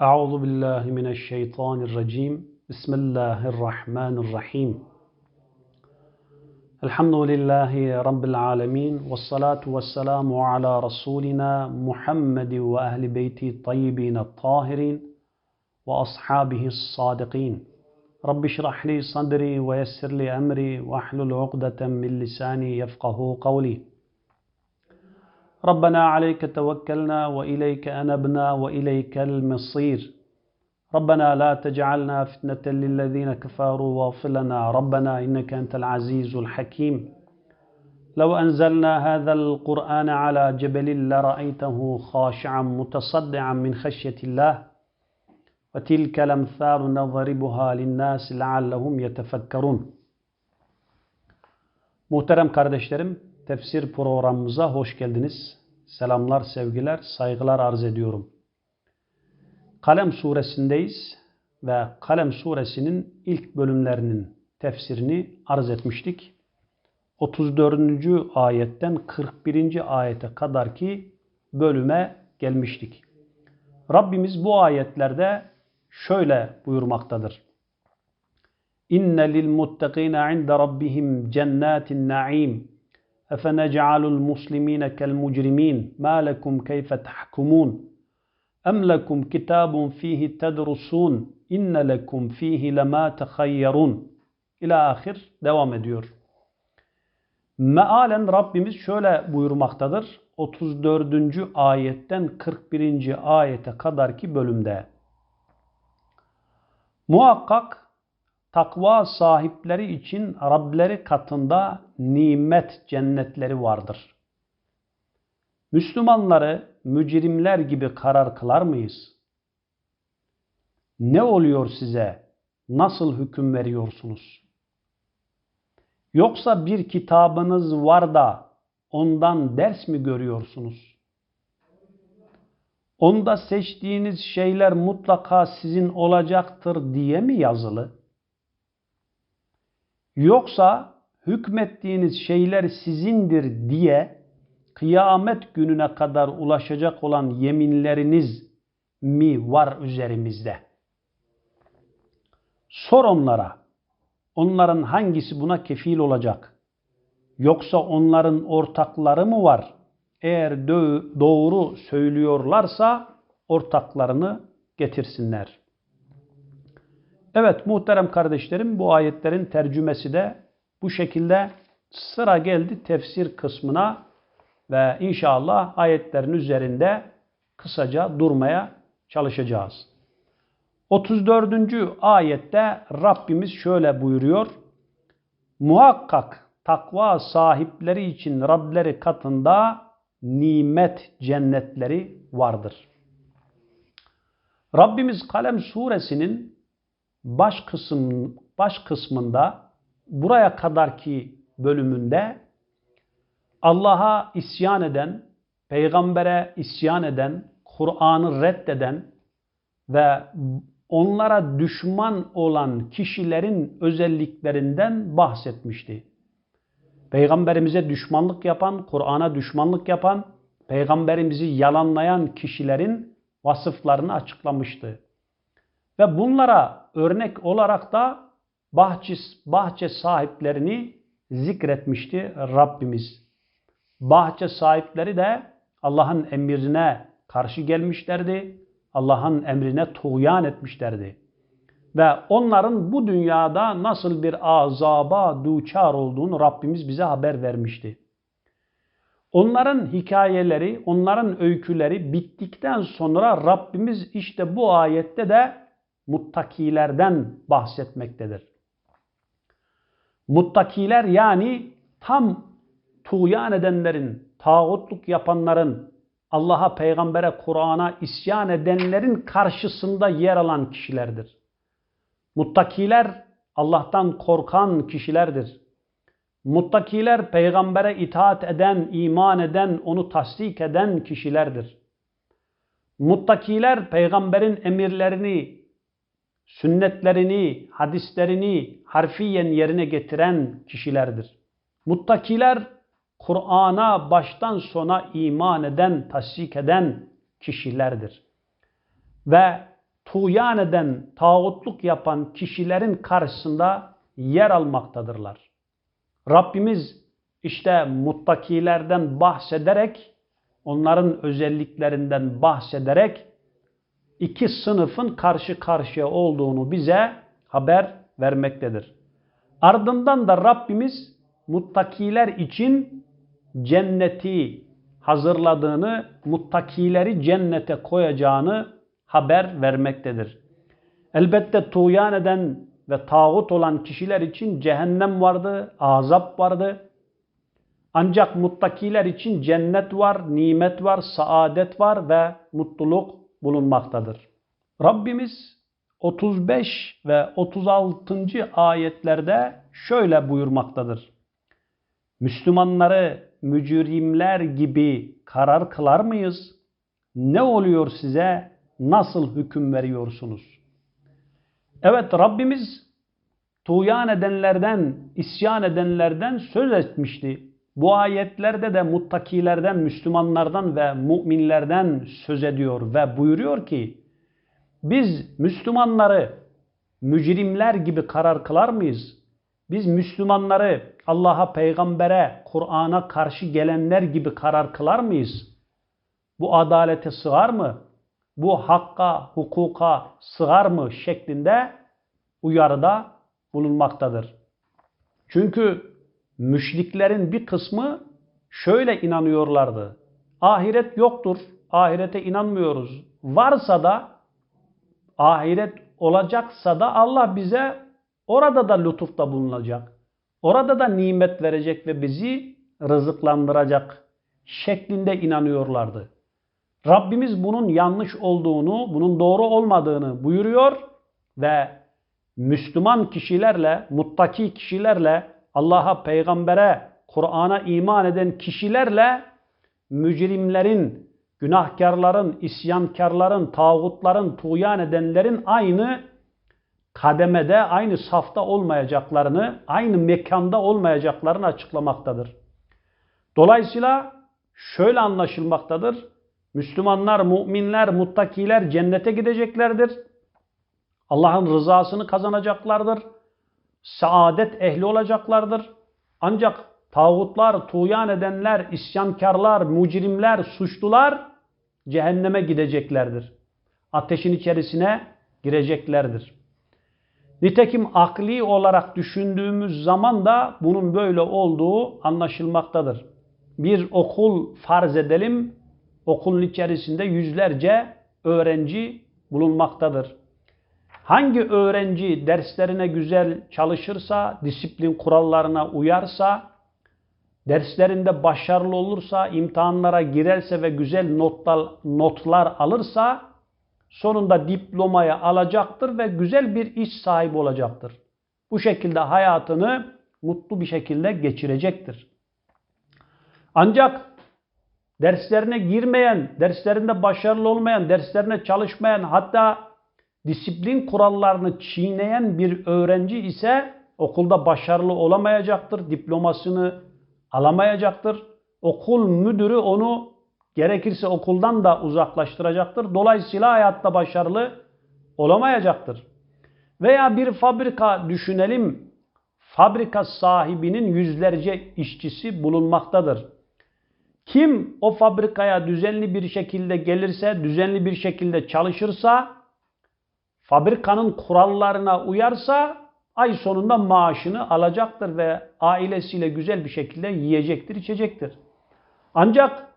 أعوذ بالله من الشيطان الرجيم. بسم الله الرحمن الرحيم. الحمد لله رب العالمين والصلاة والسلام على رسولنا محمد وأهل بيته الطيبين الطاهرين وأصحابه الصادقين. رب اشرح لي صدري ويسر لي أمري واحلل عقدة من لساني يفقه قولي. ربنا عليك توكلنا وإليك أنبنا وإليك المصير. ربنا لا تجعلنا فتنة للذين كفروا واغفر لنا. ربنا إنك أنت العزيز الحكيم. لو أنزلنا هذا القرآن على جبل لرأيته خاشعا متصدعا من خشية الله وتلك الأمثال نضربها للناس لعلهم يتفكرون. Muhterem kardeşlerim, tefsir programımıza hoş geldiniz. Selamlar, sevgiler, saygılar arz ediyorum. Kalem suresindeyiz ve Kalem suresinin ilk bölümlerinin tefsirini arz etmiştik. 34. ayetten 41. ayete kadar ki bölüme gelmiştik. Rabbimiz bu ayetlerde şöyle buyurmaktadır. İnne lil muttakina inde rabbihim cennetin naim. أفنجعل المسلمين كالمجرمين ما لكم كيف تحكمون أم لكم كتاب فيه تدرسون إن لكم فيه لما تخيرون İlâ ahir devam ediyor. Mealen Rabbimiz şöyle buyurmaktadır. 34. ayetten 41. ayete kadarki bölümde. Muhakkak takva sahipleri için Rableri katında nimet cennetleri vardır. Müslümanları mücrimler gibi karar kılar mıyız? Ne oluyor size? Nasıl hüküm veriyorsunuz? Yoksa bir kitabınız var da ondan ders mi görüyorsunuz? Onda seçtiğiniz şeyler mutlaka sizin olacaktır diye mi yazılı? Yoksa hükmettiğiniz şeyler sizindir diye kıyamet gününe kadar ulaşacak olan yeminleriniz mi var üzerimizde? Sor onlara. Onların hangisi buna kefil olacak? Yoksa onların ortakları mı var? Eğer doğru söylüyorlarsa ortaklarını getirsinler. Evet muhterem kardeşlerim bu ayetlerin tercümesi de bu şekilde sıra geldi tefsir kısmına ve inşallah ayetlerin üzerinde kısaca durmaya çalışacağız. 34. ayette Rabbimiz şöyle buyuruyor. Muhakkak takva sahipleri için Rableri katında nimet cennetleri vardır. Rabbimiz Kalem suresinin baş kısım baş kısmında buraya kadarki bölümünde Allah'a isyan eden, peygambere isyan eden, Kur'an'ı reddeden ve onlara düşman olan kişilerin özelliklerinden bahsetmişti. Peygamberimize düşmanlık yapan, Kur'an'a düşmanlık yapan, peygamberimizi yalanlayan kişilerin vasıflarını açıklamıştı. Ve bunlara örnek olarak da bahçe, bahçe sahiplerini zikretmişti Rabbimiz. Bahçe sahipleri de Allah'ın emrine karşı gelmişlerdi. Allah'ın emrine tuğyan etmişlerdi. Ve onların bu dünyada nasıl bir azaba duçar olduğunu Rabbimiz bize haber vermişti. Onların hikayeleri, onların öyküleri bittikten sonra Rabbimiz işte bu ayette de muttakilerden bahsetmektedir. Muttakiler yani tam tuğyan edenlerin, tağutluk yapanların, Allah'a, peygambere, Kur'an'a isyan edenlerin karşısında yer alan kişilerdir. Muttakiler Allah'tan korkan kişilerdir. Muttakiler peygambere itaat eden, iman eden, onu tasdik eden kişilerdir. Muttakiler peygamberin emirlerini, sünnetlerini, hadislerini harfiyen yerine getiren kişilerdir. Muttakiler Kur'an'a baştan sona iman eden, tasdik eden kişilerdir. Ve tuğyan eden, tağutluk yapan kişilerin karşısında yer almaktadırlar. Rabbimiz işte muttakilerden bahsederek, onların özelliklerinden bahsederek iki sınıfın karşı karşıya olduğunu bize haber vermektedir. Ardından da Rabbimiz muttakiler için cenneti hazırladığını, muttakileri cennete koyacağını haber vermektedir. Elbette tuğyan eden ve tağut olan kişiler için cehennem vardı, azap vardı. Ancak muttakiler için cennet var, nimet var, saadet var ve mutluluk bulunmaktadır. Rabbimiz 35 ve 36. ayetlerde şöyle buyurmaktadır. Müslümanları mücrimler gibi karar kılar mıyız? Ne oluyor size? Nasıl hüküm veriyorsunuz? Evet Rabbimiz tuğyan edenlerden, isyan edenlerden söz etmişti. Bu ayetlerde de muttakilerden, Müslümanlardan ve müminlerden söz ediyor ve buyuruyor ki biz Müslümanları mücrimler gibi karar kılar mıyız? Biz Müslümanları Allah'a, peygambere, Kur'an'a karşı gelenler gibi karar kılar mıyız? Bu adalete sığar mı? Bu hakka, hukuka sığar mı? şeklinde uyarıda bulunmaktadır. Çünkü müşriklerin bir kısmı şöyle inanıyorlardı. Ahiret yoktur, ahirete inanmıyoruz. Varsa da ahiret olacaksa da Allah bize orada da lütufta bulunacak. Orada da nimet verecek ve bizi rızıklandıracak şeklinde inanıyorlardı. Rabbimiz bunun yanlış olduğunu, bunun doğru olmadığını buyuruyor ve Müslüman kişilerle, muttaki kişilerle, Allah'a, peygambere, Kur'an'a iman eden kişilerle mücrimlerin, günahkarların, isyankarların, tağutların, tuğyan edenlerin aynı kademede, aynı safta olmayacaklarını, aynı mekanda olmayacaklarını açıklamaktadır. Dolayısıyla şöyle anlaşılmaktadır. Müslümanlar, müminler, muttakiler cennete gideceklerdir. Allah'ın rızasını kazanacaklardır. Saadet ehli olacaklardır. Ancak tağutlar, tuğyan edenler, isyankarlar, mucrimler, suçlular cehenneme gideceklerdir. Ateşin içerisine gireceklerdir. Nitekim akli olarak düşündüğümüz zaman da bunun böyle olduğu anlaşılmaktadır. Bir okul farz edelim, okulun içerisinde yüzlerce öğrenci bulunmaktadır. Hangi öğrenci derslerine güzel çalışırsa, disiplin kurallarına uyarsa, derslerinde başarılı olursa, imtihanlara girerse ve güzel notlar, notlar alırsa, sonunda diplomayı alacaktır ve güzel bir iş sahibi olacaktır. Bu şekilde hayatını mutlu bir şekilde geçirecektir. Ancak derslerine girmeyen, derslerinde başarılı olmayan, derslerine çalışmayan, hatta disiplin kurallarını çiğneyen bir öğrenci ise okulda başarılı olamayacaktır, diplomasını alamayacaktır. Okul müdürü onu gerekirse okuldan da uzaklaştıracaktır. Dolayısıyla hayatta başarılı olamayacaktır. Veya bir fabrika düşünelim. Fabrika sahibinin yüzlerce işçisi bulunmaktadır. Kim o fabrikaya düzenli bir şekilde gelirse, düzenli bir şekilde çalışırsa, fabrikanın kurallarına uyarsa ay sonunda maaşını alacaktır ve ailesiyle güzel bir şekilde yiyecektir, içecektir. Ancak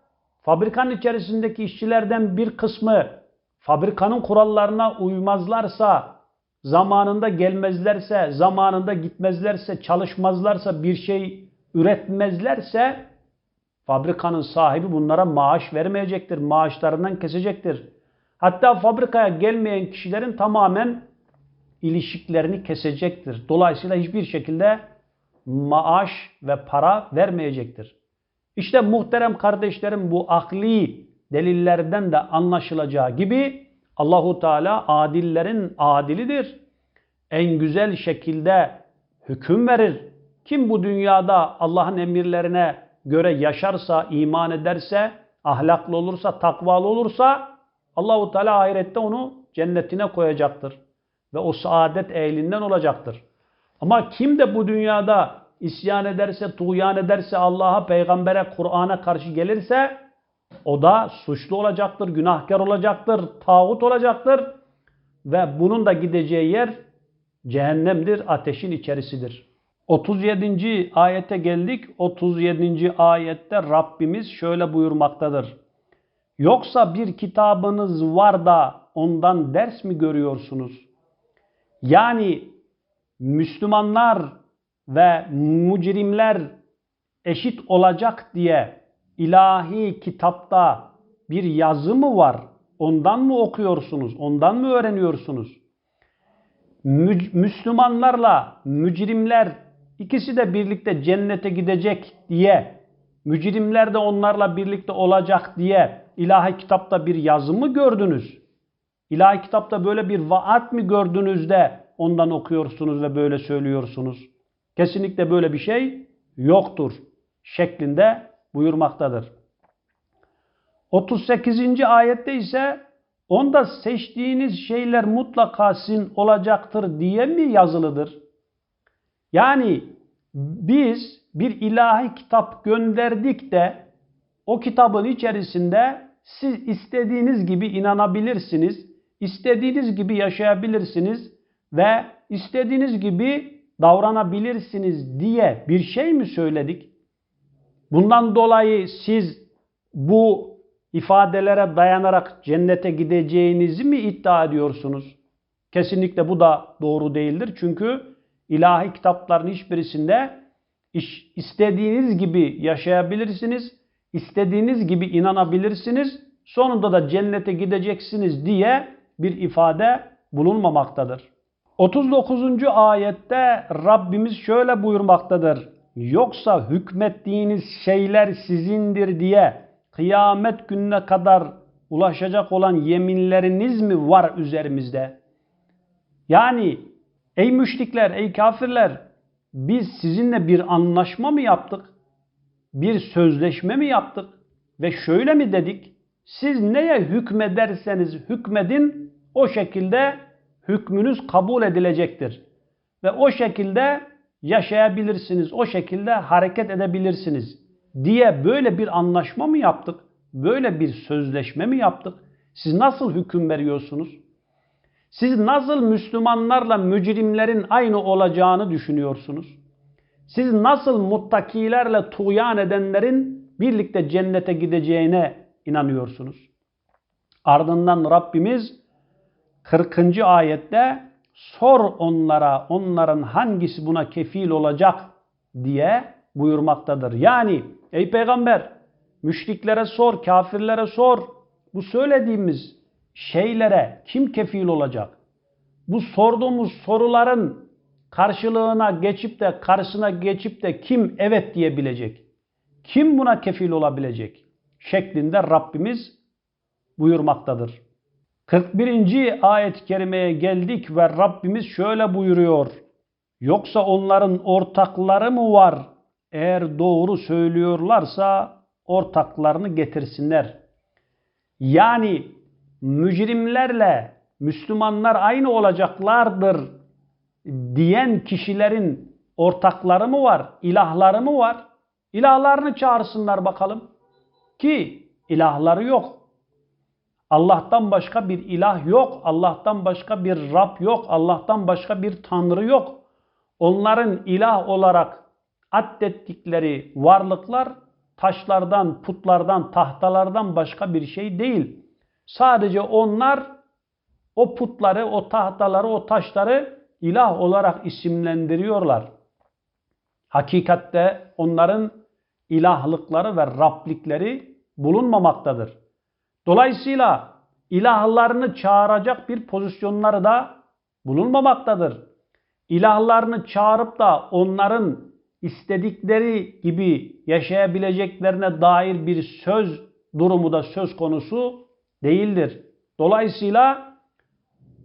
fabrikanın içerisindeki işçilerden bir kısmı fabrikanın kurallarına uymazlarsa, zamanında gelmezlerse, zamanında gitmezlerse, çalışmazlarsa, bir şey üretmezlerse fabrikanın sahibi bunlara maaş vermeyecektir. Maaşlarından kesecektir. Hatta fabrikaya gelmeyen kişilerin tamamen ilişkilerini kesecektir. Dolayısıyla hiçbir şekilde maaş ve para vermeyecektir. İşte muhterem kardeşlerim bu akli delillerden de anlaşılacağı gibi Allahu Teala adillerin adilidir. En güzel şekilde hüküm verir. Kim bu dünyada Allah'ın emirlerine göre yaşarsa, iman ederse, ahlaklı olursa, takvalı olursa Allahu Teala ahirette onu cennetine koyacaktır. Ve o saadet ehlinden olacaktır. Ama kim de bu dünyada isyan ederse, tuğyan ederse, Allah'a, peygambere, Kur'an'a karşı gelirse o da suçlu olacaktır, günahkar olacaktır, tağut olacaktır ve bunun da gideceği yer cehennemdir, ateşin içerisidir. 37. ayete geldik. 37. ayette Rabbimiz şöyle buyurmaktadır. Yoksa bir kitabınız var da ondan ders mi görüyorsunuz? Yani Müslümanlar ve mucrimler eşit olacak diye ilahi kitapta bir yazı mı var? Ondan mı okuyorsunuz? Ondan mı öğreniyorsunuz? Müslümanlarla mücrimler ikisi de birlikte cennete gidecek diye, mücrimler de onlarla birlikte olacak diye ilahi kitapta bir yazı mı gördünüz? İlahi kitapta böyle bir vaat mi gördünüz de ondan okuyorsunuz ve böyle söylüyorsunuz? Kesinlikle böyle bir şey yoktur şeklinde buyurmaktadır. 38. ayette ise onda seçtiğiniz şeyler mutlaka sizin olacaktır diye mi yazılıdır? Yani biz bir ilahi kitap gönderdik de o kitabın içerisinde siz istediğiniz gibi inanabilirsiniz, istediğiniz gibi yaşayabilirsiniz ve istediğiniz gibi davranabilirsiniz diye bir şey mi söyledik? Bundan dolayı siz bu ifadelere dayanarak cennete gideceğinizi mi iddia ediyorsunuz? Kesinlikle bu da doğru değildir. Çünkü ilahi kitapların hiçbirisinde istediğiniz gibi yaşayabilirsiniz, istediğiniz gibi inanabilirsiniz, sonunda da cennete gideceksiniz diye bir ifade bulunmamaktadır. 39. ayette Rabbimiz şöyle buyurmaktadır. Yoksa hükmettiğiniz şeyler sizindir diye kıyamet gününe kadar ulaşacak olan yeminleriniz mi var üzerimizde? Yani ey müşrikler, ey kafirler biz sizinle bir anlaşma mı yaptık? Bir sözleşme mi yaptık? Ve şöyle mi dedik? Siz neye hükmederseniz hükmedin o şekilde hükmünüz kabul edilecektir. Ve o şekilde yaşayabilirsiniz, o şekilde hareket edebilirsiniz diye böyle bir anlaşma mı yaptık? Böyle bir sözleşme mi yaptık? Siz nasıl hüküm veriyorsunuz? Siz nasıl Müslümanlarla mücrimlerin aynı olacağını düşünüyorsunuz? Siz nasıl muttakilerle tuğyan edenlerin birlikte cennete gideceğine inanıyorsunuz? Ardından Rabbimiz 40. ayette sor onlara onların hangisi buna kefil olacak diye buyurmaktadır. Yani ey peygamber müşriklere sor, kafirlere sor. Bu söylediğimiz şeylere kim kefil olacak? Bu sorduğumuz soruların karşılığına geçip de karşısına geçip de kim evet diyebilecek? Kim buna kefil olabilecek? Şeklinde Rabbimiz buyurmaktadır. 41. ayet-i kerimeye geldik ve Rabbimiz şöyle buyuruyor. Yoksa onların ortakları mı var? Eğer doğru söylüyorlarsa ortaklarını getirsinler. Yani mücrimlerle Müslümanlar aynı olacaklardır diyen kişilerin ortakları mı var? İlahları mı var? İlahlarını çağırsınlar bakalım. Ki ilahları yok. Allah'tan başka bir ilah yok. Allah'tan başka bir Rab yok. Allah'tan başka bir Tanrı yok. Onların ilah olarak addettikleri varlıklar taşlardan, putlardan, tahtalardan başka bir şey değil. Sadece onlar o putları, o tahtaları, o taşları ilah olarak isimlendiriyorlar. Hakikatte onların ilahlıkları ve Rablikleri bulunmamaktadır. Dolayısıyla ilahlarını çağıracak bir pozisyonları da bulunmamaktadır. İlahlarını çağırıp da onların istedikleri gibi yaşayabileceklerine dair bir söz durumu da söz konusu değildir. Dolayısıyla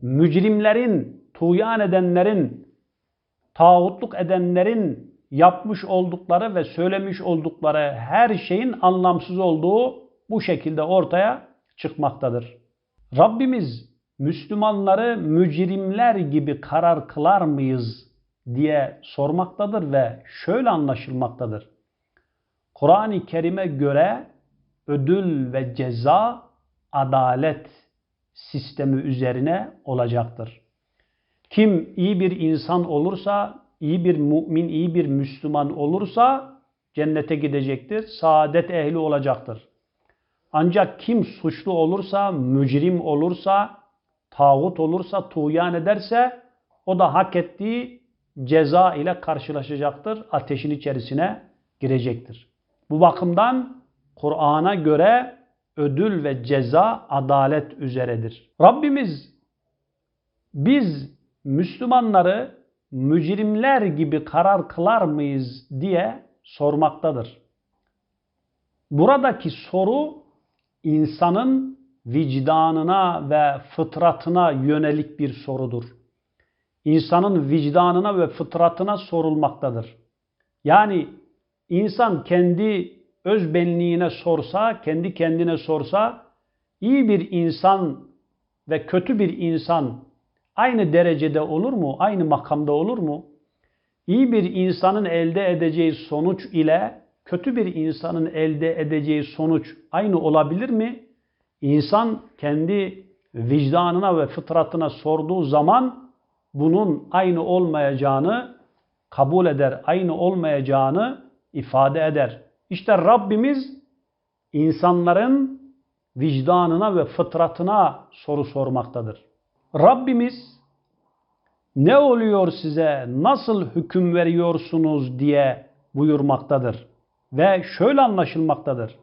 mücrimlerin, tuğyan edenlerin, tağutluk edenlerin yapmış oldukları ve söylemiş oldukları her şeyin anlamsız olduğu bu şekilde ortaya çıkmaktadır. Rabbimiz Müslümanları mücrimler gibi karar kılar mıyız diye sormaktadır ve şöyle anlaşılmaktadır. Kur'an-ı Kerim'e göre ödül ve ceza adalet sistemi üzerine olacaktır. Kim iyi bir insan olursa, iyi bir mümin, iyi bir Müslüman olursa cennete gidecektir, saadet ehli olacaktır. Ancak kim suçlu olursa, mücrim olursa, tağut olursa, tuğyan ederse o da hak ettiği ceza ile karşılaşacaktır. Ateşin içerisine girecektir. Bu bakımdan Kur'an'a göre ödül ve ceza adalet üzeredir. Rabbimiz biz Müslümanları mücrimler gibi karar kılar mıyız diye sormaktadır. Buradaki soru insanın vicdanına ve fıtratına yönelik bir sorudur. İnsanın vicdanına ve fıtratına sorulmaktadır. Yani insan kendi öz benliğine sorsa, kendi kendine sorsa, iyi bir insan ve kötü bir insan aynı derecede olur mu? Aynı makamda olur mu? İyi bir insanın elde edeceği sonuç ile kötü bir insanın elde edeceği sonuç aynı olabilir mi? İnsan kendi vicdanına ve fıtratına sorduğu zaman bunun aynı olmayacağını kabul eder, aynı olmayacağını ifade eder. İşte Rabbimiz insanların vicdanına ve fıtratına soru sormaktadır. Rabbimiz ne oluyor size, nasıl hüküm veriyorsunuz diye buyurmaktadır. Ve şöyle anlaşılmaktadır.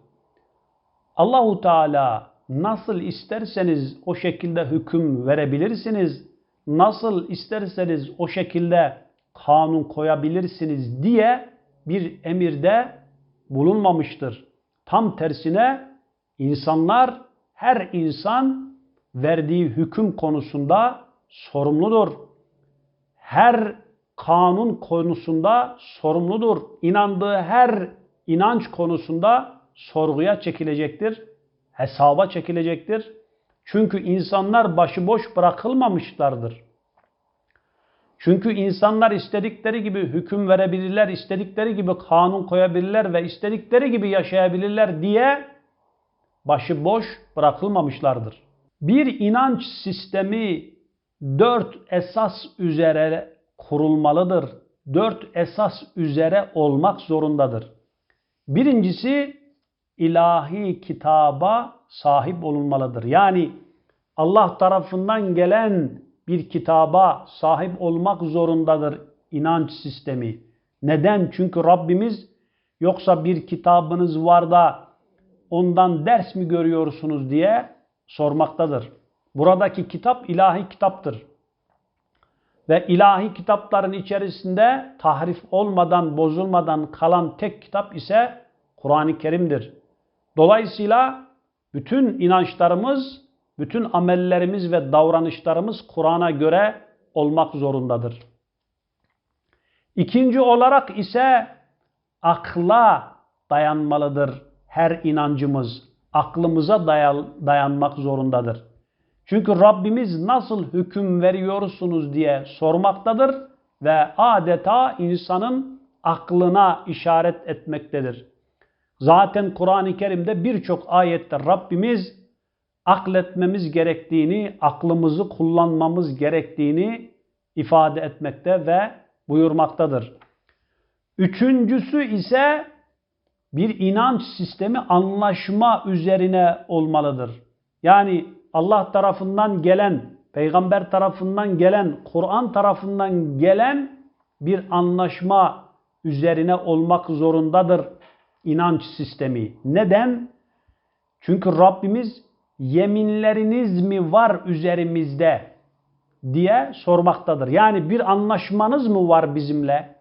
Allahu Teala nasıl isterseniz o şekilde hüküm verebilirsiniz, nasıl isterseniz o şekilde kanun koyabilirsiniz diye bir emirde bulunmamıştır. Tam tersine insanlar, her insan verdiği hüküm konusunda sorumludur. Her kanun konusunda sorumludur. İnandığı her inanç konusunda sorguya çekilecektir. Hesaba çekilecektir. Çünkü insanlar başıboş bırakılmamışlardır. Çünkü insanlar istedikleri gibi hüküm verebilirler, istedikleri gibi kanun koyabilirler ve istedikleri gibi yaşayabilirler diye başıboş bırakılmamışlardır. Bir inanç sistemi dört esas üzere kurulmalıdır. Dört esas üzere olmak zorundadır. Birincisi ilahi kitaba sahip olunmalıdır. Yani Allah tarafından gelen bir kitaba sahip olmak zorundadır inanç sistemi. Neden? Çünkü Rabbimiz yoksa bir kitabınız var da ondan ders mi görüyorsunuz diye sormaktadır. Buradaki kitap ilahi kitaptır. Ve ilahi kitapların içerisinde tahrif olmadan, bozulmadan kalan tek kitap ise Kur'an-ı Kerim'dir. Dolayısıyla bütün inançlarımız bütün amellerimiz ve davranışlarımız Kur'an'a göre olmak zorundadır. İkinci olarak ise akla dayanmalıdır her inancımız. Aklımıza dayanmak zorundadır. Çünkü Rabbimiz nasıl hüküm veriyorsunuz diye sormaktadır ve adeta insanın aklına işaret etmektedir. Zaten Kur'an-ı Kerim'de birçok ayette Rabbimiz akletmemiz gerektiğini, aklımızı kullanmamız gerektiğini ifade etmekte ve buyurmaktadır. Üçüncüsü ise bir inanç sistemi anlaşma üzerine olmalıdır. Yani Allah tarafından gelen, peygamber tarafından gelen, Kur'an tarafından gelen bir anlaşma üzerine olmak zorundadır inanç sistemi. Neden? Çünkü Rabbimiz yeminleriniz mi var üzerimizde diye sormaktadır. Yani bir anlaşmanız mı var bizimle?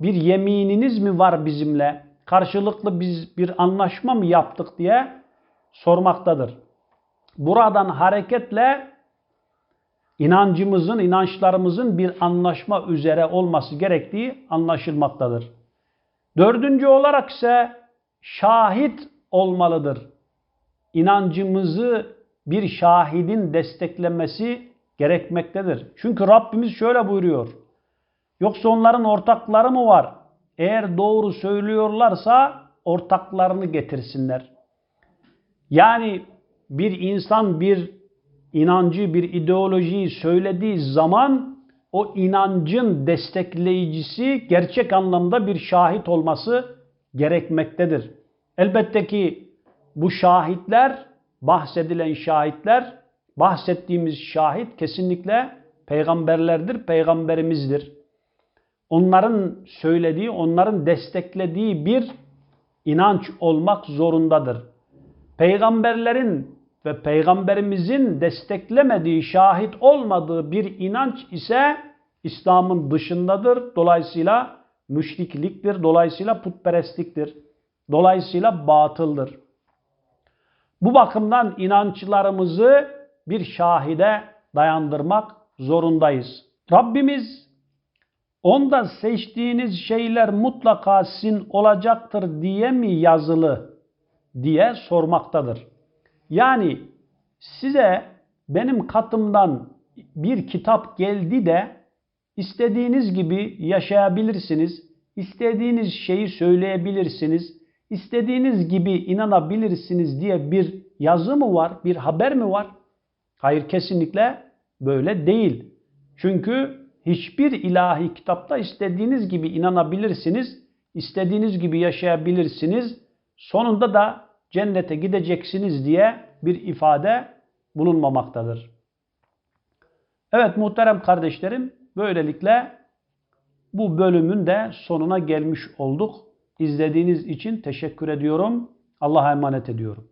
Bir yemininiz mi var bizimle? Karşılıklı biz bir anlaşma mı yaptık diye sormaktadır. Buradan hareketle inancımızın, inançlarımızın bir anlaşma üzere olması gerektiği anlaşılmaktadır. Dördüncü olarak ise şahit olmalıdır inancımızı bir şahidin desteklemesi gerekmektedir. Çünkü Rabbimiz şöyle buyuruyor. Yoksa onların ortakları mı var? Eğer doğru söylüyorlarsa ortaklarını getirsinler. Yani bir insan bir inancı, bir ideolojiyi söylediği zaman o inancın destekleyicisi gerçek anlamda bir şahit olması gerekmektedir. Elbette ki bu şahitler, bahsedilen şahitler, bahsettiğimiz şahit kesinlikle peygamberlerdir, peygamberimizdir. Onların söylediği, onların desteklediği bir inanç olmak zorundadır. Peygamberlerin ve peygamberimizin desteklemediği, şahit olmadığı bir inanç ise İslam'ın dışındadır. Dolayısıyla müşrikliktir, dolayısıyla putperestliktir. Dolayısıyla batıldır. Bu bakımdan inançlarımızı bir şahide dayandırmak zorundayız. Rabbimiz onda seçtiğiniz şeyler mutlaka sizin olacaktır diye mi yazılı diye sormaktadır. Yani size benim katımdan bir kitap geldi de istediğiniz gibi yaşayabilirsiniz, istediğiniz şeyi söyleyebilirsiniz, istediğiniz gibi inanabilirsiniz diye bir yazı mı var, bir haber mi var? Hayır kesinlikle böyle değil. Çünkü hiçbir ilahi kitapta istediğiniz gibi inanabilirsiniz, istediğiniz gibi yaşayabilirsiniz. Sonunda da cennete gideceksiniz diye bir ifade bulunmamaktadır. Evet muhterem kardeşlerim, böylelikle bu bölümün de sonuna gelmiş olduk. İzlediğiniz için teşekkür ediyorum. Allah'a emanet ediyorum.